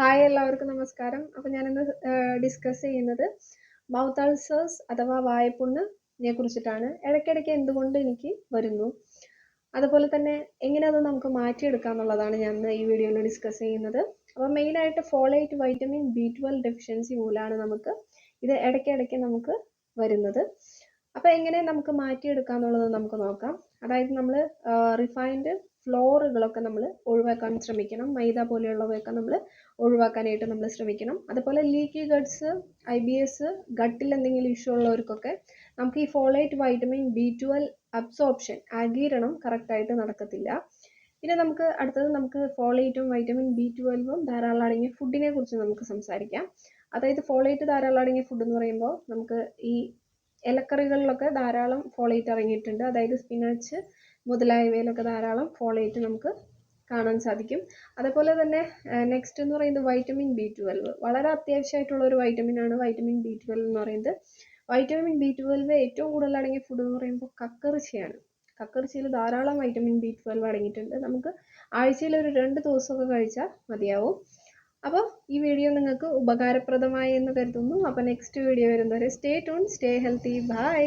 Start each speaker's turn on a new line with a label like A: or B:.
A: Hi എല്ലാവർക്കും നമസ്കാരം. അപ്പോൾ ഞാനിന്ന് ഡിസ്കസ് ചെയ്യുന്നത് മൗത്ത് അൾസേഴ്സ് അഥവാ വായ്പുണ്ണിനെ കുറിച്ചിട്ടാണ്. ഇടയ്ക്കിടയ്ക്ക് എന്തുകൊണ്ട് എനിക്ക് വരുന്നു? അതുപോലെ തന്നെ എങ്ങനെ അത് നമുക്ക് മാറ്റിയെടുക്കാം എന്നുള്ളതാണ് ഞാൻ ഈ വീഡിയോയിൽ ഡിസ്കസ് ചെയ്യുന്നത്. അപ്പോൾ മെയിനായിട്ട് folate vitamin B twelve deficiency മൂലമാണ് നമുക്ക് ഇത് ഇടയ്ക്കിടയ്ക്ക് നമുക്ക് വരുന്നത്. അപ്പോൾ എങ്ങനെ നമുക്ക് മാറ്റിയെടുക്കാം എന്നുള്ളത് നമുക്ക് നോക്കാം. അതായത് നമ്മൾ റിഫൈൻഡ് ഫ്ലോറുകളൊക്കെ നമ്മൾ ഒഴിവാക്കാൻ ശ്രമിക്കണം. മൈദ പോലെയുള്ളവയൊക്കെ നമ്മൾ ഒഴിവാക്കാനായിട്ട് നമ്മൾ ശ്രമിക്കണം. അതുപോലെ leaky guts I B S ഗട്ടിൽ എന്തെങ്കിലും ഇഷ്യൂ ഉള്ളവർക്കൊക്കെ നമുക്ക് ഈ folate vitamin B twelve absorption ആഗീരണം കറക്റ്റായിട്ട് നടക്കത്തില്ല. പിന്നെ നമുക്ക് അടുത്തത് നമുക്ക് ഫോളേറ്റും വൈറ്റമിൻ ബി ട്വൽവും ധാരാളം അടങ്ങിയ ഫുഡിനെ കുറിച്ച് നമുക്ക് സംസാരിക്കാം. അതായത് ഫോളേറ്റ് ധാരാളം അടങ്ങിയ ഫുഡ് എന്ന് പറയുമ്പോൾ നമുക്ക് ഈ ഇലക്കറികളിലൊക്കെ ധാരാളം ഫോളേറ്റ് അടങ്ങിയിട്ടുണ്ട്. അതായത് സ്പിനാച്ച് മുതലായവയിലൊക്കെ ധാരാളം ഫോളേറ്റ് നമുക്ക് കാണാൻ സാധിക്കും. അതേപോലെ തന്നെ നെക്സ്റ്റ് എന്ന് പറയുന്നത് വൈറ്റമിൻ ബി ട്വൽവ് വളരെ അത്യാവശ്യമായിട്ടുള്ള ഒരു വൈറ്റമിനാണ് വൈറ്റമിൻ ബി ട്വൽവ് എന്ന് പറയുന്നത്. വൈറ്റമിൻ ബി ട്വൽവ് ഏറ്റവും കൂടുതൽ അടങ്ങിയ ഫുഡ് എന്ന് പറയുമ്പോൾ കക്കറിച്ചയാണ് കക്കറിച്ചയിൽ ധാരാളം വൈറ്റമിൻ ബി ട്വൽവ് അടങ്ങിയിട്ടുണ്ട്. നമുക്ക് ആഴ്ചയിൽ ഒരു രണ്ട് ദിവസമൊക്കെ കഴിച്ചാൽ മതിയാവും. അപ്പോൾ ഈ വീഡിയോ നിങ്ങൾക്ക് ഉപകാരപ്രദമായി എന്ന് കരുതുന്നു. അപ്പോൾ നെക്സ്റ്റ് വീഡിയോ വരുന്നവരെ stay tuned stay healthy bye